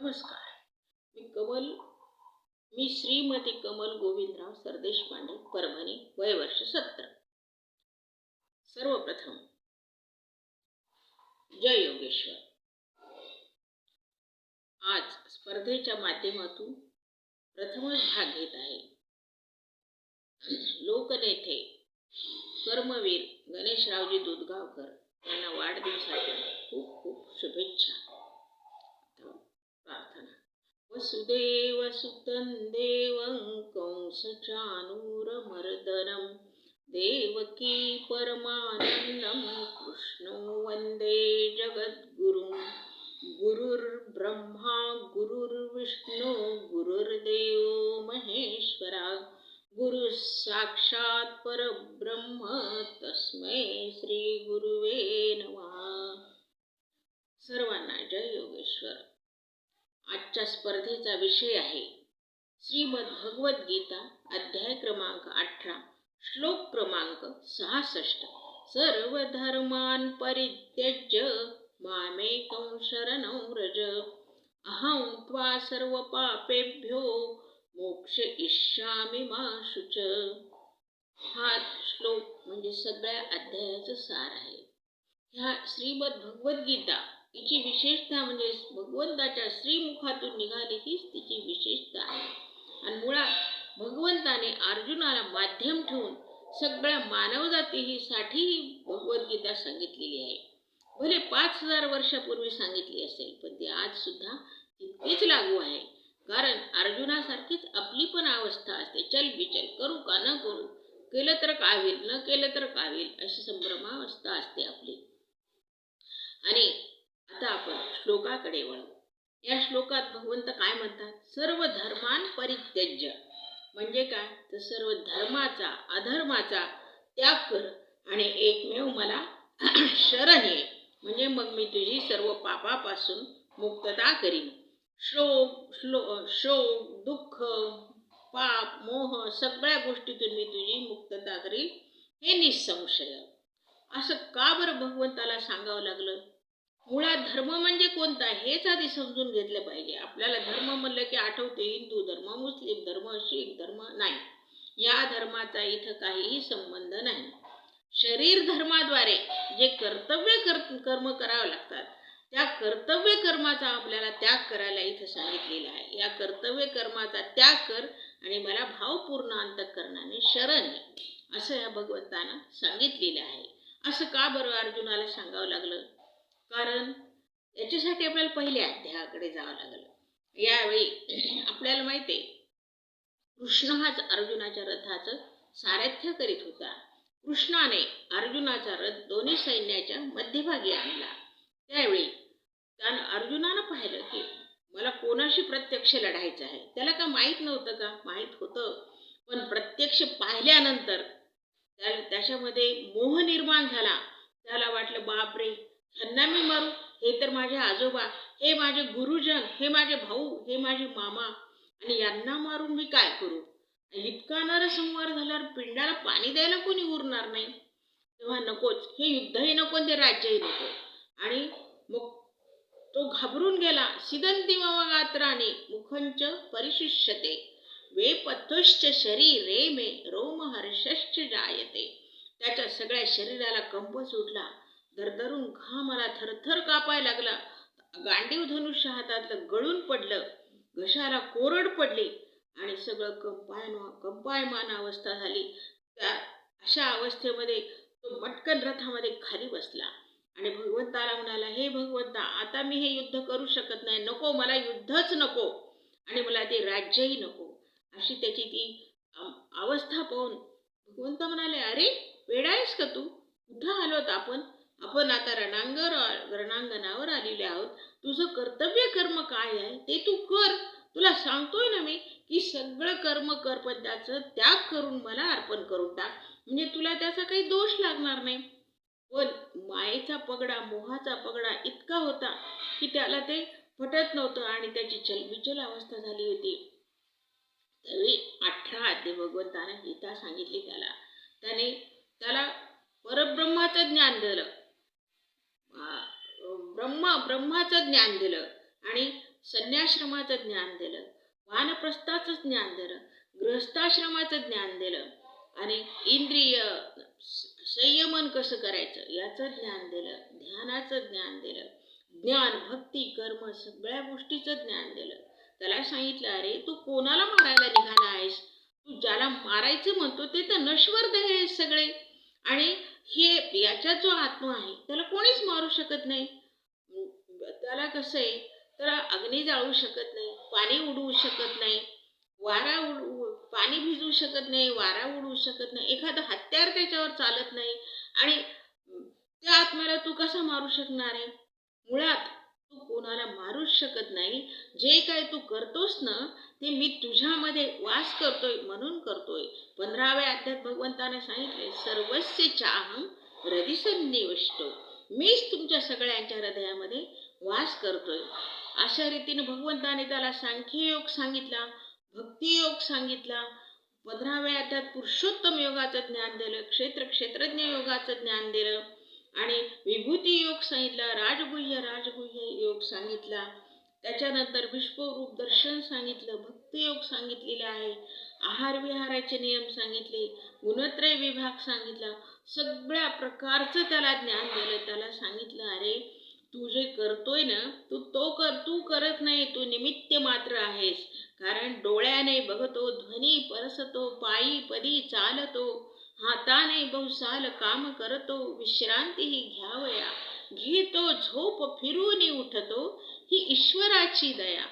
नमस्कार. मी कमल मी श्रीमती कमल गोविंदराव सरदेशपांडे परभणी वय वर्ष सत्तर. सर्वप्रथम जय योगेश्वर. आज स्पर्धेच्या माध्यमातून प्रथमच भाग घेत आहे. लोकनेते कर्मवीर गणेशरावजी दुधगावकर यांना वाढदिवसाच्या खूप खूप शुभेच्छा. वसुदेव सुतं देवं कंसचानूरमर्दनं देवकी परमानन्दं कृष्णो वन्दे जगद्गुरुं गुरुर्ब्रह्मा गुरुर्विष्णु गुरुर्देवो महेश्वरा। गुरुः साक्षात् परब्रह्म तस्मै श्रीगुरुवे नमः। सर्वांना जय योगेश्वर। आजच्या स्पर्धेचा विषय आहे. श्रीमद भगवद्गीता अध्याय क्रमांक अठरा श्लोक क्रमांक सहासष्ट. सर्व धर्मान परित्यज्य मामेकं शरणं व्रज. अहं त्वा सर्व पापेभ्यो मोक्ष इष्यामि मा शुच. हा श्लोक म्हणजे सगळ्या अध्यायाचं सार आहे. ह्या श्रीमद भगवद्गीता तिची विशेषता म्हणजे भगवंताच्या श्रीमुखातून निघाली हीच तिची विशेषता आहे. आणि मुळात भगवंताने अर्जुनाला माध्यम ठेवून सगळ्या मानवजातीसाठी ही भगवद्गीता सांगितलेली आहे. भले पाच हजार वर्षापूर्वी सांगितली असेल पण ती आज सुद्धा तितकीच लागू आहे. कारण अर्जुनासारखीच आपली पण अवस्था असते. चल बिचल करू का न करू केलं तर कावेल न केलं तर कावेल अशी संभ्रमावस्था असते आपली. आणि आता आपण श्लोकाकडे वळू. या श्लोकात भगवंत काय म्हणतात? सर्व धर्मान परित्यज्य. म्हणजे काय? तर सर्व धर्माचा अधर्माचा त्याग कर आणि एकमेव मला शरण ये. म्हणजे मग मी तुझी सर्व पापापासून मुक्तता करीन. शोक श्लो शोक दुःख पाप मोह सगळ्या गोष्टीतून मी तुझी मुक्तता करीन. हे निसंशय. असं का बरं भगवंताला सांगावं लागलं? मुळात धर्म म्हणजे कोणता हेच आधी समजून घेतलं पाहिजे. आपल्याला धर्म म्हणलं की आठवते हिंदू धर्म मुस्लिम धर्म शीख धर्म नाही. या धर्माचा इथं काहीही संबंध नाही. शरीर धर्माद्वारे जे कर्तव्य कर कर्म करावं लागतात त्या कर्तव्य कर्माचा आपल्याला त्याग करायला इथं सांगितलेला आहे. या कर्तव्य कर्माचा त्याग कर आणि मला भावपूर्ण अंतकरणाने शरण असं या भगवंतानं सांगितलेलं आहे. असं का बरं अर्जुनाला सांगावं लागलं? कारण याच्यासाठी आपल्याला पहिल्या अध्यायाकडे जावं लागलं. यावेळी आपल्याला माहिती आहे कृष्ण हाच अर्जुनाच्या रथाचं सारथ्य करीत होता. कृष्णाने अर्जुनाचा रथ दोन्ही सैन्याच्या मध्यभागी आणला. त्यावेळी त्यानं अर्जुनानं पाहिलं की मला कोणाशी प्रत्यक्ष लढायचं आहे? त्याला का माहीत नव्हतं का? माहीत होतं. पण प्रत्यक्ष पाहिल्यानंतर त्या त्याच्यामध्ये मोह निर्माण झाला. त्याला वाटलं बापरे ह्यांना मी मारू हे तर माझे आजोबा हे माझे गुरुजन हे माझे भाऊ हे माझे मामा आणि यांना मारून मी काय करू? इतका नरसंहार झाल्यावर पिंडाला पाणी द्यायला कोणी उरणार नाही. तेव्हा नकोच हे युद्धही नको ते राज्यही नको. आणि मग तो घाबरून गेला सिदंती गात्राने मुखंच परिशिष्यते. वे पथुश्च शरीरे मे रोमहर्षश्च जायते. त्याच्या सगळ्या शरीराला कंप सुटला. दरदरून घामाला थरथर कापाय लागला. गांडीव धनुष्य हातातलं गळून पडलं. घशाला कोरड पडली आणि सगळं कंपाय कंपायमान अवस्था झाली. त्या अशा अवस्थेमध्ये तो मटकन रथामध्ये खाली बसला. आणि भगवंताला म्हणाला हे भगवंता आता मी हे युद्ध करू शकत नाही. नको मला युद्धच नको. आणि मला ते राज्यही नको. अशी त्याची ती अवस्था पाहून भगवंत म्हणाले अरे वेडायस का तू? कुठं आलोत आपण? आपण आता रणांगर रणांगणावर आलेले आहोत. तुझं कर्तव्य कर्म काय आहे? ते तू कर. तुला सांगतोय ना मी की सगळं कर्म कर पण त्याचं त्याग करून मला अर्पण करून टाक. म्हणजे तुला त्याचा काही दोष लागणार नाही. पण मायेचा पगडा मोहाचा पगडा इतका होता की त्याला ते पटत नव्हतं आणि त्याची चलबिचल अवस्था झाली होती. त्यावेळी अठरा आद्य भगवंतानं गीता सांगितली त्याला. त्याने त्याला परब्रह्माचं ज्ञान दिलं. ब्रह्म ब्रह्माचं ज्ञान दिलं आणि संन्याश्रमाचं ज्ञान दिलं वानप्रस्थाचं ज्ञान दिलं गृहस्थाश्रमाचं ज्ञान दिलं आणि इंद्रिय संयमन कसं करायचं याचं ज्ञान दिलं ध्यानाचं ज्ञान दिलं ज्ञान भक्ती कर्म सगळ्या गोष्टीचं ज्ञान दिलं. त्याला सांगितलं अरे तू कोणाला मारायला निघाला आहेस? तू ज्याला मारायचं म्हणतो ते तर नश्वर देह सगळे. आणि हे याच्यात जो आत्मा आहे त्याला कोणीच मारू शकत नाही. त्याला कसं आहे तर अग्नी जाळू शकत नाही पाणी उडवू शकत नाही वारा उडवू पाणी भिजवू शकत नाही वारा उडवू शकत नाही एखादं हत्यार त्याच्यावर चालत नाही. आणि त्या आत्म्याला तू कसा मारू शकणार आहे? मुळात तू कोणाला मारूच शकत नाही. जे काय तू करतोस ना ते मी तुझ्यामध्ये वास करतोय म्हणून करतोय. पंधराव्या अध्यात भगवंताने सांगितले सर्वस्य चाहम हृदिसन्निविष्टो मीच तुमच्या सगळ्यांच्या हृदयामध्ये वास करतोय. अशा रीतीने भगवंताने त्याला सांख्ययोग सांगितला भक्तियोग सांगितला. पंधराव्या अध्यात पुरुषोत्तम योगाचं ज्ञान दिलं क्षेत्र क्षेत्रज्ञ योगाचं ज्ञान दिलं. आणि विभूती योग सांगितला राजगुह्य राजगुह्य योग सांगितला. त्याच्यानंतर विश्वरूप दर्शन सांगितलं भक्तियोग सांगितलेले आहे. आहार विहाराचे नियम सांगितले गुणत्रय विभाग सांगितला. सगळ्या प्रकारचं त्याला ज्ञान दिलं त्याला सांगितलं अरे तू जे करतोय ना तू तो कर तू करत नाही तू निमित्त मात्र आहेस. कारण डोळ्याने बघतो ध्वनी परसतो पायी पदी चालतो. हाताने बहुसाल काम करतो विश्रांतीही घ्यावया. घेतो झोप फिरून उठतो ही ईश्वराची दया.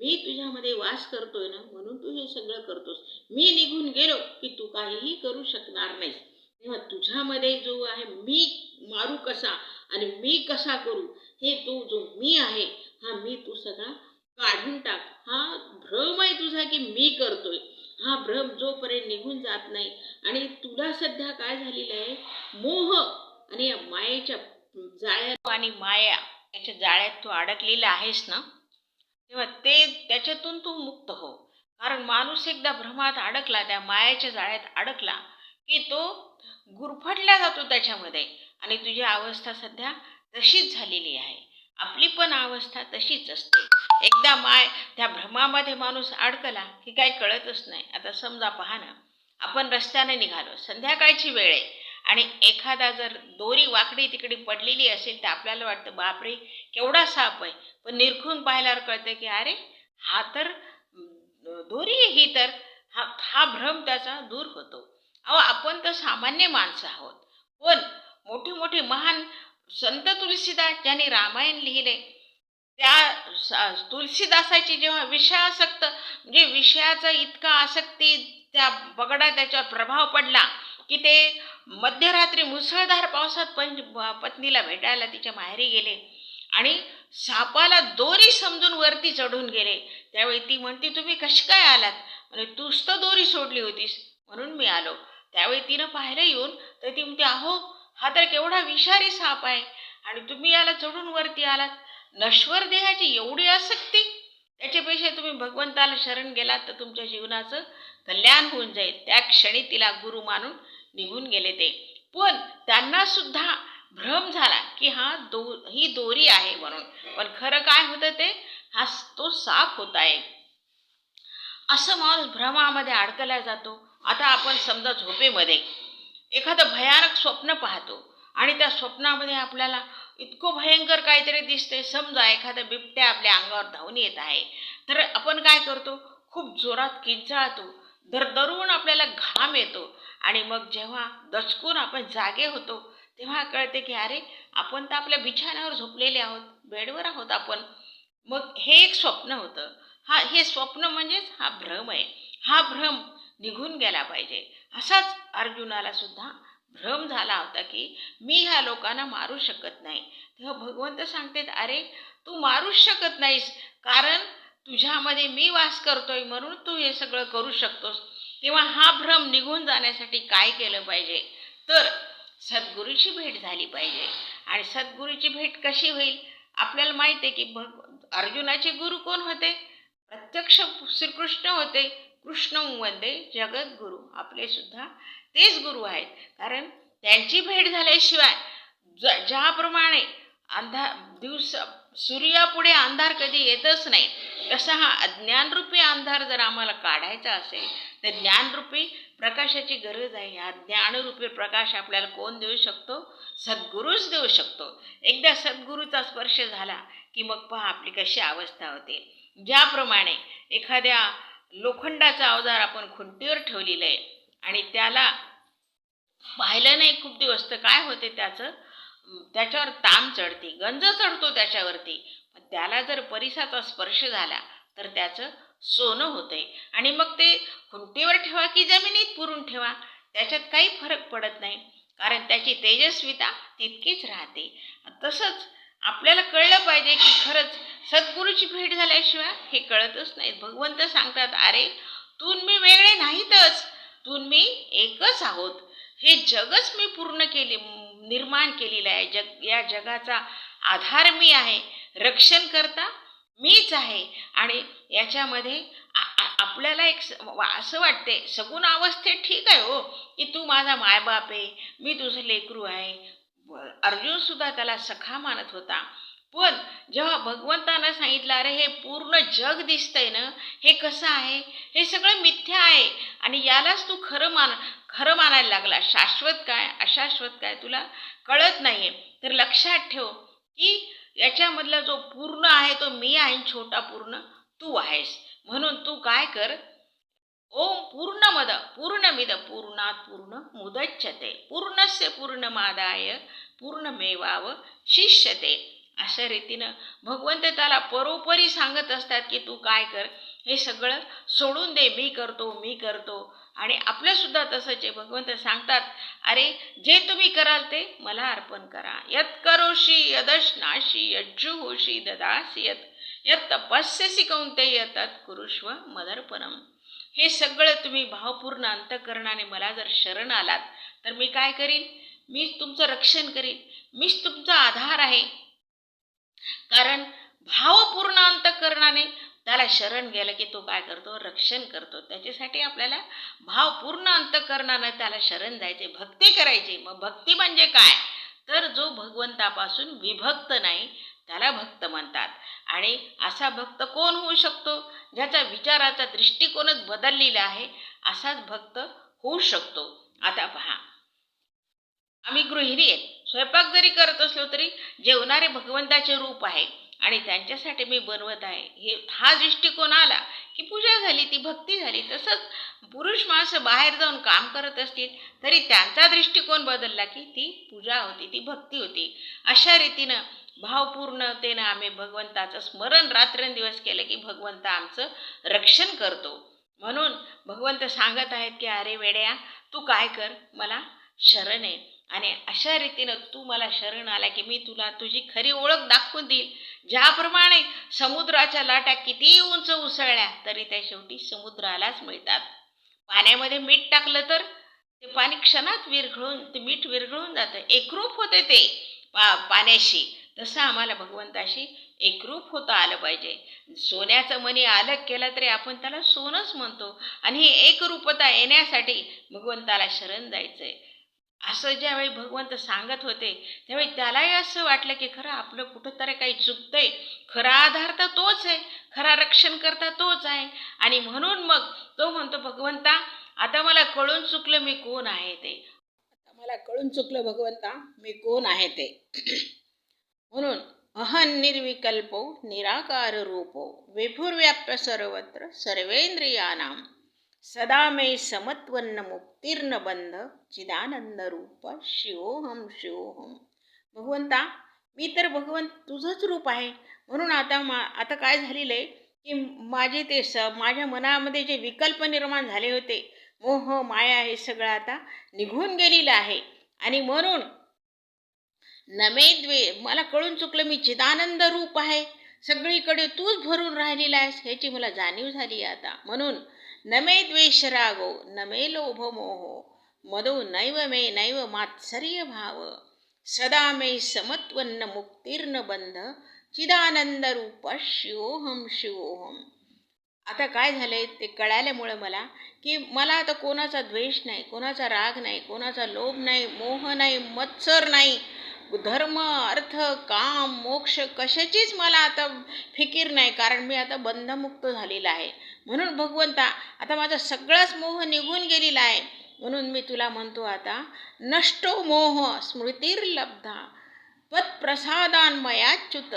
मी तुझ्यामध्ये वास करतोय ना म्हणून तू हे सगळं करतोस. मी निघून गेलो की तू काहीही करू शकणार नाहीस. तेव्हा तुझ्यामध्ये जो आहे मी मारू कसा आणि मी कसा करू हे तू जो मी आहे हा मी तू सगळा काढून टाक. हा भ्रम आहे तुझा की मी करतोय. हा भ्रम जोपर्यंत निघून जात नाही आणि तुला सध्या काय झालेलं आहे? मोह आणि या मायेच्या जाळ्यात आणि माया याच्या जाळ्यात तू अडकलेला आहेस ना? तेव्हा ते त्याच्यातून तू मुक्त हो. कारण माणूस एकदा भ्रमात अडकला त्या मायाच्या जाळ्यात अडकला की तो गुरफटला जातो त्याच्यामध्ये आणि तुझी अवस्था सध्या तशीच झालेली आहे. आपली पण अवस्था तशीच असते. एकदा माय त्या भ्रमामध्ये माणूस अडकला की काही कळतच नाही. आता समजा पहा ना आपण रस्त्याने निघालो संध्याकाळची वेळ आहे आणि एखादा जर दोरी वाकडी तिकडी पडलेली असेल तर आपल्याला वाटतं बापरे केवढा साप आहे. पण निरखून पाहिल्यावर कळतं की अरे हा तर दोरी आहे ही तर. हा हा भ्रम त्याचा दूर होतो. अहो आपण तर सामान्य माणसं आहोत. पण मोठी मोठी महान संत तुलसीदास ज्यांनी रामायण लिहिले त्या तुलसीदासाची जेव्हा विषयासक्त म्हणजे विषयाचा इतका आसक्ती त्या बगडा त्याच्यावर प्रभाव पडला की ते मध्यरात्री मुसळधार पावसात पण पत्नीला भेटायला तिच्या माहेरी गेले आणि सापाला दोरी समजून वरती चढून गेले. त्यावेळी ती म्हणते तुम्ही कशी काय आलात? म्हणजे तूच तर दोरी सोडली होतीस. म्हणून मी आलो. त्यावेळी तिनं पाहिलं येऊन तर ती म्हणते अहो हा तर केवढा विषारी साप आहे. आणि तुम्ही याला चढून वरती आलात. नश्वर देहाची एवढी आसक्ती. त्याच्यापेक्षा तुम्ही भगवंताला शरण गेलात तर तुमच्या जीवनाचं कल्याण होऊन जाईल. त्या क्षणी तिला गुरु मानून निघून गेले ते. पण त्यांना सुद्धा भ्रम झाला की हा दो ही दोरी आहे म्हणून. पण खरं काय होतं ते? हा तो साप होत आहे असं माणूस भ्रमामध्ये अडकला जातो. आता आपण समजा झोपेमध्ये एखादं भयानक स्वप्न पाहतो आणि त्या स्वप्नामध्ये आपल्याला इतकं भयंकर काहीतरी दिसते समजा एखादा बिबट्या आपल्या अंगावर धावून येत आहे. तर आपण काय करतो? खूप जोरात किंचाळतो. दरदरून आपल्याला घाम येतो. आणि मग जेव्हा दचकून आपण जागे होतो तेव्हा कळते की अरे आपण तर आपल्या बिछाण्यावर झोपलेले आहोत. बेडवर आहोत आपण. मग हे एक स्वप्न होतं. हा हे स्वप्न म्हणजेच हा भ्रम आहे. हा भ्रम निघून गेला पाहिजे. असाच अर्जुनाला सुद्धा भ्रम झाला होता की मी ह्या लोकांना मारू शकत नाही. तेव्हा भगवंत सांगतात अरे तू मारूच शकत नाहीस कारण तुझ्यामध्ये मी वास करतोय म्हणून तू हे सगळं करू शकतोस. तेव्हा हा भ्रम निघून जाण्यासाठी काय केलं पाहिजे? तर सद्गुरूची भेट झाली पाहिजे. आणि सद्गुरूची भेट कशी होईल? आपल्याला माहिती आहे की भग अर्जुनाचे गुरु कोण होते? प्रत्यक्ष श्रीकृष्ण होते. कृष्ण वंदे जगद्गुरू. आपले सुद्धा तेच गुरु आहेत. कारण त्यांची भेट झाल्याशिवाय ज ज्याप्रमाणे अंधार दिवस सूर्यापुढे अंधार कधी येतच नाही तसा हा अज्ञानरूपी अंधार जर आम्हाला काढायचा असेल तर ज्ञानरूपी प्रकाशाची गरज आहे. हा ज्ञानरूपी प्रकाश आपल्याला कोण देऊ शकतो? सद्गुरूच देऊ शकतो. एकदा सद्गुरूचा स्पर्श झाला की मग पहा आपली कशी अवस्था होते. ज्याप्रमाणे एखाद्या लोखंडाचा अवजार आपण खुंटीवर ठेवलेलं आहे. आणि त्याला पाहिलं नाही खूप दिवस तर काय होते त्याचं? त्याच्यावर ताम चढते गंज चढतो त्याच्यावरती. त्याला जर परिसाचा स्पर्श झाला तर त्याचं सोनं होतंय. आणि मग ते खुंटीवर ठेवा की जमिनीत पुरून ठेवा त्याच्यात काही फरक पडत नाही. कारण त्याची तेजस्विता तितकीच राहते. तसंच आपल्याला कळलं पाहिजे की खरंच सद्गुरूची भेट झाल्याशिवाय हे कळतच नाही भगवंत सांगतात अरे तून मी वेगळे नाहीतच. तून मी एकच आहोत. हे जगच मी पूर्ण केले निर्माण केलेलं आहे. जग या जगाचा आधार मी आहे. रक्षण करता मीच आहे. आणि याच्यामध्ये आपल्याला एक असं वाटते सगुण अवस्थेत ठीक आहे हो की तू माझा मायबाप आहे मी तुझं लेकरू आहे अर्जुन सुद्धा त्याला सखा मानत होता. पण जेव्हा भगवंतानं सांगितलं अरे हे पूर्ण जग दिसतंय ना हे कसं आहे? हे सगळं मिथ्या आहे. आणि यालाच तू खरं मान खरं मानायला लागला. शाश्वत काय अशाश्वत काय तुला कळत नाहीये. तर लक्षात ठेव की याच्यामधला जो पूर्ण आहे तो मी आहे छोटा पूर्ण तू आहेस. म्हणून तू काय कर ओम पूर्ण मद पूर्ण मिद पूर्णात पूर्ण मुदच्छते पूर्णस्य पूर्णमादाय पूर्णमेवाव शिष्यते। अशा रीतीनं भगवंत त्याला परोपरी सांगत असतात की तू काय कर हे सगळं सोडून दे मी करतो मी करतो. आणि आपल्यासुद्धा तसंच आहे. भगवंत सांगतात अरे जे तुम्ही कराल ते मला अर्पण करा. यत करोशी यदशनाशी यज्जुहोशी ददासी यत यत तपस्यसी कौंते यतत कुरुष्व मदर्पणम. हे सगळं तुम्ही भावपूर्ण अंतकरणाने मला जर शरण आलात तर मी काय करीन? मीच तुमचं रक्षण करीन. मीच तुमचा आधार आहे. कारण भावपूर्ण अंतकरणाने त्याला शरण गेलं की तो काय करतो? रक्षण करतो. त्याच्यासाठी आपल्याला भावपूर्ण अंतकरणानं त्याला शरण जायचे भक्ती करायची. मग भक्ती म्हणजे काय? तर जो भगवंतापासून विभक्त नाही त्याला भक्त म्हणतात. आणि असा भक्त कोण होऊ शकतो? ज्याचा विचाराचा दृष्टिकोनच बदललेला आहे असाच भक्त होऊ शकतो. आता पहा. आम्ही गृहिणी आहेत. स्वयंपाक जरी करत असलो तरी जेवणारे भगवंताचे रूप आहे आणि त्यांच्यासाठी मी बनवत आहे. हे हा दृष्टिकोन आला की पूजा झाली ती भक्ती झाली तसंच पुरुष माणसं बाहेर जाऊन काम करत असतील तरी त्यांचा दृष्टिकोन बदलला की ती पूजा होती ती भक्ती होती. अशा रीतीनं भावपूर्णतेनं आम्ही भगवंताचं स्मरण रात्रंदिवस केलं की भगवंत आमचं रक्षण करतो. म्हणून भगवंत सांगत आहेत की अरे वेड्या तू काय कर? मला शरण आहे आणि अशा रीतीनं तू मला शरण आला की मी तुला तुझी खरी ओळख दाखवून देईल. ज्याप्रमाणे समुद्राच्या लाटा कितीही उंच उसळल्या तरी त्या शेवटी समुद्रालाच मिळतात. पाण्यामध्ये मीठ टाकलं तर ते पाणी क्षणात विरघळून ते मीठ विरघळून जातं. एकरूप होते ते पा पाण्याशी. तसं आम्हाला भगवंताशी एकरूप होता आलं पाहिजे. सोन्याचं मनी अलग केलं तरी आपण त्याला सोनंच म्हणतो. आणि ही एकरूपता येण्यासाठी भगवंताला शरण जायचंय. असं ज्यावेळी भगवंत सांगत होते त्यावेळी त्यालाही असं वाटलं की खरं आपलं कुठंतरी काही चुकतंय. खरा आधार तर तोच आहे. खरा रक्षण करता तोच आहे. आणि म्हणून मग तो म्हणतो भगवंता आता मला कळून चुकलं मी कोण आहे ते? मला कळून चुकलं भगवंता मी कोण आहे ते? म्हणून अहन निर्विकल्पो निराकार रूपो विभुर्व्याप्य सर्वत्र सर्वेंद्रियानाम सदा मे समत्वन्न मुक्तीर्ण बंध चिदानंद रूप शिवोहम शिवोहम भगवंता मी तर भगवंत तुझंच रूप आहे. म्हणून आता मा आता काय झालेलं आहे की माझे ते स माझ्या मनामध्ये जे विकल्प निर्माण झाले होते मोह माया हे सगळं आता निघून गेलेलं आहे. आणि म्हणून नमे द्वे मला कळून चुकलं मी चिदानंद रूप आहे. सगळीकडे तूच भरून राहिलेला आहेस ह्याची मला जाणीव झाली आता. म्हणून न मे द्वेषरागो न मे लोभमोहो मदो नैव मे नैव मात्सर्य भाव. सदा मे समत्वन्न मुक्तीर्ण बंध चिदानंद रूप शिवोहम शिवोहम आता काय झालंय ते कळाल्यामुळं मला की मला आता कोणाचा द्वेष नाही कोणाचा राग नाही कोणाचा लोभ नाही मोह नाही मत्सर नाही. धर्म अर्थ काम मोक्ष कशाचीच मला आता फिकीर नाही. कारण मी आता बंधमुक्त झालेला आहे. म्हणून भगवंता आता माझा सगळाच मोह निघून गेलेला आहे. म्हणून मी तुला म्हणतो आता नष्टो मोह स्मृतिर्लब्धा पत्प्रसादान मयाच्युत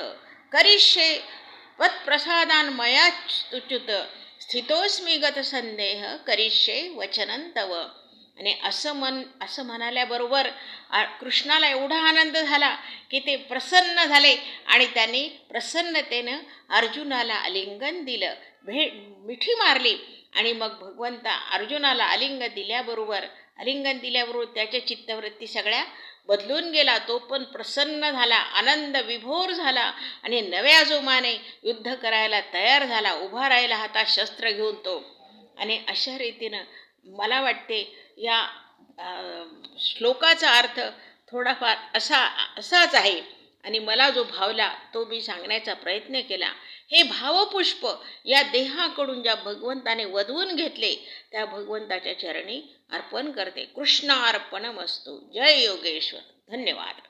करिष्ये पत्प्रसादान मयाच्युत स्थितोस्मी गत संदेह करिष्ये वचनं तव. आणि असं मन असं म्हणाल्याबरोबर कृष्णाला एवढा आनंद झाला की ते प्रसन्न झाले आणि त्यांनी प्रसन्नतेनं अर्जुनाला आलिंगन दिलं. भे मिठी मारली आणि मग भगवंता अर्जुनाला आलिंग दिल्याबरोबर आलिंगन दिल्याबरोबर त्याच्या चित्तवृत्ती सगळ्या बदलून गेला. तो पण प्रसन्न झाला आनंद विभोर झाला आणि नव्या जोमाने युद्ध करायला तयार झाला उभा राहिला हातात शस्त्र घेऊन तो. आणि अशा रीतीनं मला वाटते या श्लोकाचा अर्थ थोडाफार असा असाच आहे. आणि मला जो भावला तो मी सांगण्याचा प्रयत्न केला. हे भावपुष्प या देहाकडून ज्या भगवंताने वधवून घेतले त्या भगवंताच्या चरणी अर्पण करते. कृष्ण असतो जय योगेश्वर. धन्यवाद.